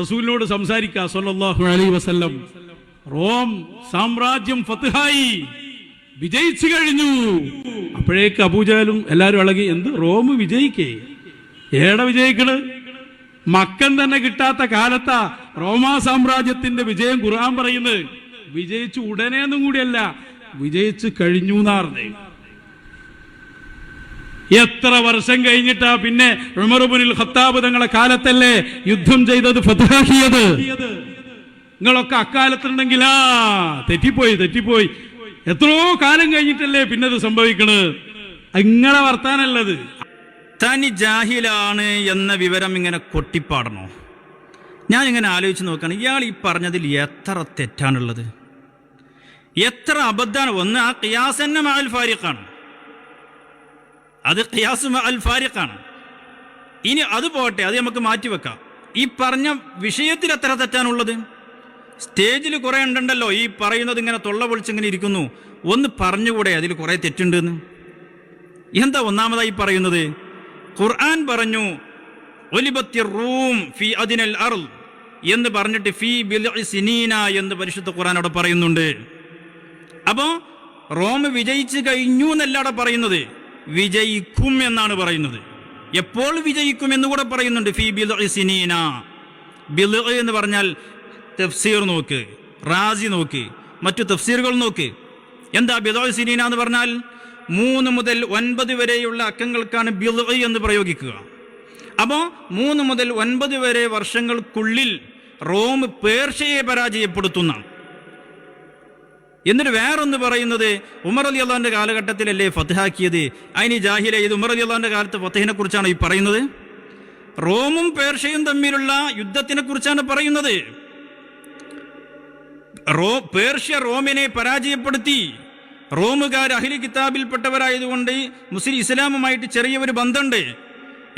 റസൂലിനോട് സംസാരിക്കുക അലൈഹി വസല്ലം. റോം സാമ്രാജ്യം ഫത്ഹായി. വിജയിച്ചു കഴിഞ്ഞു. അപ്പോഴേക്ക് അബൂജാലും എല്ലാരും ഇളകി എന്ത്? റോം വിജയിക്കേ? ഏടെ വിജയിക്കണ്? മക്കൻ തന്നെ കിട്ടാത്ത കാലത്താ റോമാ സാമ്രാജ്യത്തിന്റെ വിജയം ഖുർആൻ പറയുന്നത്. വിജയിച്ചു ഉടനെയൊന്നും കൂടിയല്ല വിജയിച്ചു കഴിഞ്ഞു എന്നാർന്നേ എത്ര വർഷം കഴിഞ്ഞിട്ടാ പിന്നെ ഉമറുബുനിൽ ഖത്താബ് തങ്ങളെ കാലത്തല്ലേ യുദ്ധം ചെയ്തത് ഫതഹാക്കിയത്? നിങ്ങളൊക്കെ അക്കാലത്തുണ്ടെങ്കിലാ തെറ്റിപ്പോയി തെറ്റിപ്പോയി. എത്രയോ കാലം കഴിഞ്ഞിട്ടല്ലേ പിന്നെ അത് സംഭവിക്കണത് ഇങ്ങളെ വർത്താനല്ലത്. തനി ജാഹിലാണ് എന്ന വിവരം ഇങ്ങനെ കൊട്ടിപ്പാടണോ? ഞാൻ ഇങ്ങനെ ആലോചിച്ച് നോക്കുകയാണ് ഇയാൾ ഈ പറഞ്ഞതിൽ എത്ര തെറ്റാണുള്ളത്? എത്ര അബദ്ധാണ്? ഒന്ന് ആ ഖിയാസന്നെ മഅൽ ഫാരിഖാണ്. അത് ഖിയാസ് അൽ ഫാരിഖാണ്. ഇനി അത് പോട്ടെ അത് നമുക്ക് മാറ്റിവെക്കാം ഈ പറഞ്ഞ വിഷയത്തിൽ എത്ര തെറ്റാനുള്ളത് സ്റ്റേജിൽ കുറെ ഉണ്ടല്ലോ ഈ പറയുന്നത് ഇങ്ങനെ തൊള്ള പൊളിച്ചിങ്ങനെ ഇരിക്കുന്നു. ഒന്ന് പറഞ്ഞുകൂടെ അതിൽ കുറെ തെറ്റുണ്ടെന്ന്? എന്താ ഒന്നാമതായി പറയുന്നത്? ഖുർആൻ പറഞ്ഞു ഒലിബത്തി റൂം ഫി അതിനൽ അർൾ എന്ന് പറഞ്ഞിട്ട് ഫി ബിൽ സിനീന എന്ന് പരിശുദ്ധ ഖുർആൻ അവിടെ പറയുന്നുണ്ട്. അപ്പോ റോം വിജയിച്ചു കഴിഞ്ഞു എന്നല്ല അവിടെ പറയുന്നത്. വിജയിക്കും എന്നാണ് പറയുന്നത്. എപ്പോൾ വിജയിക്കും എന്ന് കൂടെ പറയുന്നുണ്ട്. ഫി ബിൽ സിനീന. എന്ന് പറഞ്ഞാൽ തഫ്സീർ നോക്ക് റാസി നോക്ക് മറ്റു തഫ്സീറുകൾ നോക്ക്. എന്താ ബിദോ സിനീന എന്ന് പറഞ്ഞാൽ? മൂന്ന് മുതൽ ഒൻപത് വരെയുള്ള അക്കങ്ങൾക്കാണ് ബിൽ എന്ന് പ്രയോഗിക്കുക. അപ്പോൾ മൂന്ന് മുതൽ ഒൻപത് വരെ വർഷങ്ങൾക്കുള്ളിൽ റോം പേർഷ്യയെ പരാജയപ്പെടുത്തുന്ന എന്നിട്ട് വേറൊന്ന് പറയുന്നത് ഉമർ അലി അള്ളാന്റെ കാലഘട്ടത്തിലല്ലേ ഫത്തഹാക്കിയത് അതിന് ജാഹിലെ ഇത് ഉമർ അലി അള്ളാന്റെ കാലത്ത് ഫത്തഹിനെ കുറിച്ചാണ് ഈ പറയുന്നത്? റോമും പേർഷ്യയും തമ്മിലുള്ള യുദ്ധത്തിനെ കുറിച്ചാണ് പറയുന്നത്. റോ പേർഷ്യ റോമിനെ പരാജയപ്പെടുത്തി. റോമുകാർ അഹിലി കിതാബിൽപ്പെട്ടവരായതുകൊണ്ട് മുസ്ലിം ഇസ്ലാമുമായിട്ട് ചെറിയ ഒരു ബന്ധമുണ്ട്.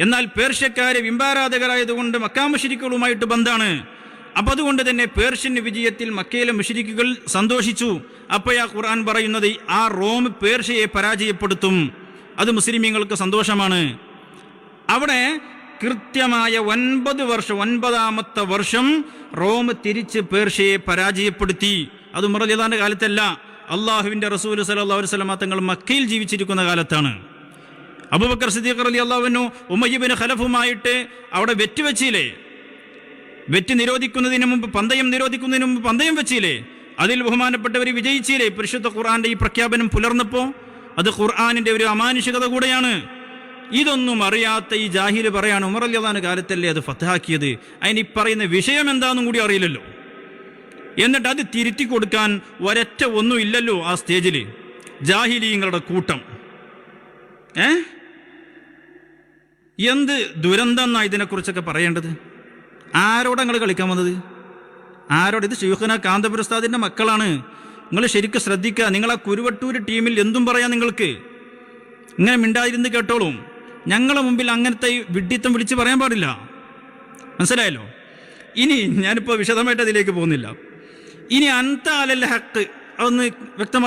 എന്നാൽ പേർഷ്യക്കാര് ബിംബാരാധകരായതുകൊണ്ട് മക്കാമശിരിക്കളുമായിട്ട് ബന്ധാണ് അപ്പൊ അതുകൊണ്ട് തന്നെ പേർഷ്യൻ വിജയത്തിൽ മക്കയിലെ മുഷിരിക്കുകൾ സന്തോഷിച്ചു. അപ്പോഴാ ഖുർആൻ പറയുന്നത് ആ റോം പേർഷ്യയെ പരാജയപ്പെടുത്തും. അത് മുസ്ലിമീങ്ങൾക്ക് സന്തോഷമാണ്. അവിടെ കൃത്യമായ ഒൻപത് വർഷം ഒൻപതാമത്തെ വർഷം റോം തിരിച്ച് പേർഷ്യയെ പരാജയപ്പെടുത്തി. അത് മുറലിദാന്റെ കാലത്തല്ല. അള്ളാഹുവിന്റെ റസൂൽ സല്ലല്ലാഹു അലൈഹി വസല്ലമ തങ്ങൾ മക്കയിൽ ജീവിച്ചിരിക്കുന്ന കാലത്താണ്. അബുബക്കർ സിദ്ദീഖർ അലി അള്ളാഹുവിനു ഉമയ്യബിന് ഖലഫുമായിട്ട് അവിടെ വെറ്റ് വെച്ചില്ലേ? വെറ്റ് നിരോധിക്കുന്നതിന് മുമ്പ് പന്തയം നിരോധിക്കുന്നതിന് മുമ്പ് പന്തയം വെച്ചില്ലേ? അതിൽ ബഹുമാനപ്പെട്ടവർ വിജയിച്ചില്ലേ? പരിശുദ്ധ ഖുർആന്റെ ഈ പ്രഖ്യാപനം പുലർന്നപ്പോ? അത് ഖുർആാനിന്റെ ഒരു അമാനുഷികത കൂടെയാണ്. ഇതൊന്നും അറിയാത്ത ഈ ജാഹിൽ പറയാണ് ഉമർ അലിയാൻ കാലത്തല്ലേ അത് ഫത്താക്കിയത് അതിന് ഈ പറയുന്ന വിഷയം എന്താണെന്നും കൂടി അറിയില്ലല്ലോ. എന്നിട്ട് അത് തിരുത്തി കൊടുക്കാൻ ഒരൊറ്റ ഒന്നും ഇല്ലല്ലോ ആ സ്റ്റേജിൽ ജാഹിലീങ്ങളുടെ കൂട്ടം. ഏ? എന്ത് ദുരന്തം എന്നാ ഇതിനെക്കുറിച്ചൊക്കെ പറയേണ്ടത്? ആരോടെ നിങ്ങൾ കളിക്കാൻ വന്നത്? ആരോട്? ഇത് ഷെയ്ഖുന കാന്തപുരസ്താദിന്റെ മക്കളാണ്. നിങ്ങൾ ശരിക്കും ശ്രദ്ധിക്കുക. നിങ്ങൾ ആ കുരുവട്ടൂർ ടീമിൽ എന്തും പറയാം നിങ്ങൾക്ക്. ഇങ്ങനെ മിണ്ടാതിരുന്ന് കേട്ടോളും. ഞങ്ങളെ മുമ്പിൽ അങ്ങനത്തെ വിഡ്ഢിത്തം വിളിച്ച് പറയാൻ പാടില്ല. മനസ്സിലായല്ലോ? ഇനി ഞാനിപ്പോൾ വിശദമായിട്ട് അതിലേക്ക് പോകുന്നില്ല. ഇനി അന്ത അലൽ ഹക്ക് അതൊന്ന് വ്യക്തമാക്കി